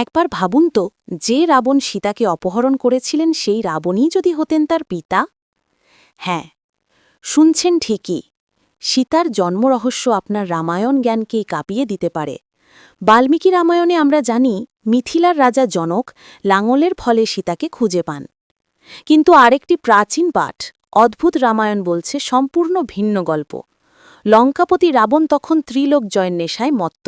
একবার ভাবুন তো, যে রাবণ সীতাকে অপহরণ করেছিলেন সেই রাবণই যদি হতেন তার পিতা? হ্যাঁ শুনছেন ঠিকই। সীতার জন্মরহস্য আপনার রামায়ণ জ্ঞানকেই কাঁপিয়ে দিতে পারে। বাল্মীকি রামায়ণে আমরা জানি, মিথিলার রাজা জনক লাঙলের ফলে সীতাকে খুঁজে পান। কিন্তু আরেকটি প্রাচীন পাঠ, অদ্ভুত রামায়ণ বলছে সম্পূর্ণ ভিন্ন গল্প। লঙ্কাপতি রাবণ তখন ত্রিলোক জয়ের নেশায় মত্ত।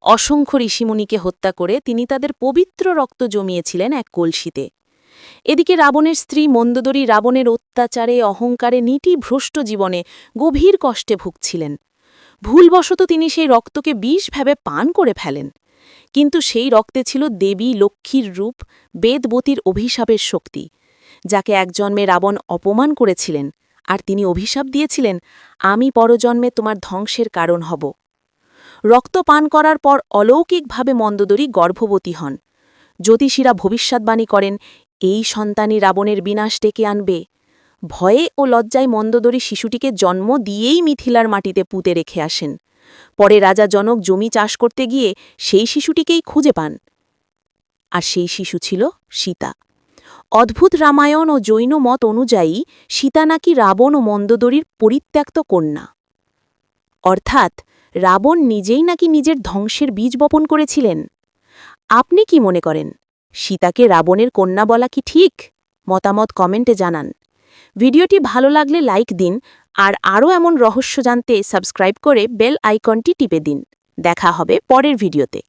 অসংখ্য ঋষিমুনিকে হত্যা করে তিনি তাদের পবিত্র রক্ত জমিয়েছিলেন এক কলসিতে। এদিকে রাবণের স্ত্রী মন্দোদরী রাবণের অত্যাচারে, অহংকারে নিটি ভ্রষ্ট জীবনে গভীর কষ্টে ভুগছিলেন। ভুলবশত তিনি সেই রক্তকে বিষ ভেবে পান করে ফেলেন। কিন্তু সেই রক্তে ছিল দেবী, লক্ষ্মীর রূপ, বেদবতীর অভিশাপের শক্তি, যাকে এক জন্মে রাবণ অপমান করেছিলেন। আর তিনি অভিশাপ দিয়েছিলেন, আমি পরজন্মে তোমার ধ্বংসের কারণ হব। রক্ত পান করার পর অলৌকিকভাবে মন্দোদরী গর্ভবতী হন। জ্যোতিষীরা ভবিষ্যৎবাণী করেন, এই সন্তানই রাবণের বিনাশ ডেকে আনবে। ভয়ে ও লজ্জায় মন্দোদরী শিশুটিকে জন্ম দিয়েই মিথিলার মাটিতে পুঁতে রেখে আসেন। পরে রাজা জনক জমি চাষ করতে গিয়ে সেই শিশুটিকেই খুঁজে পান। আর সেই শিশু ছিল সীতা। অদ্ভুত রামায়ণ ও জৈন মত অনুযায়ী সীতা নাকি রাবণ ও মন্দোদরীর পরিত্যক্ত কন্যা। অর্থাৎ রাবণ নিজেই নাকি নিজের ধ্বংসের বীজ বপন করেছিলেন? আপনি কি মনে করেন? সীতাকে রাবণের কন্যা বলা কি ঠিক? মতামত কমেন্টে জানান। ভিডিওটি ভালো লাগলে লাইক দিন আর আরও এমন রহস্য জানতে সাবস্ক্রাইব করে বেল আইকনটি টিপে দিন। দেখা হবে পরের ভিডিওতে।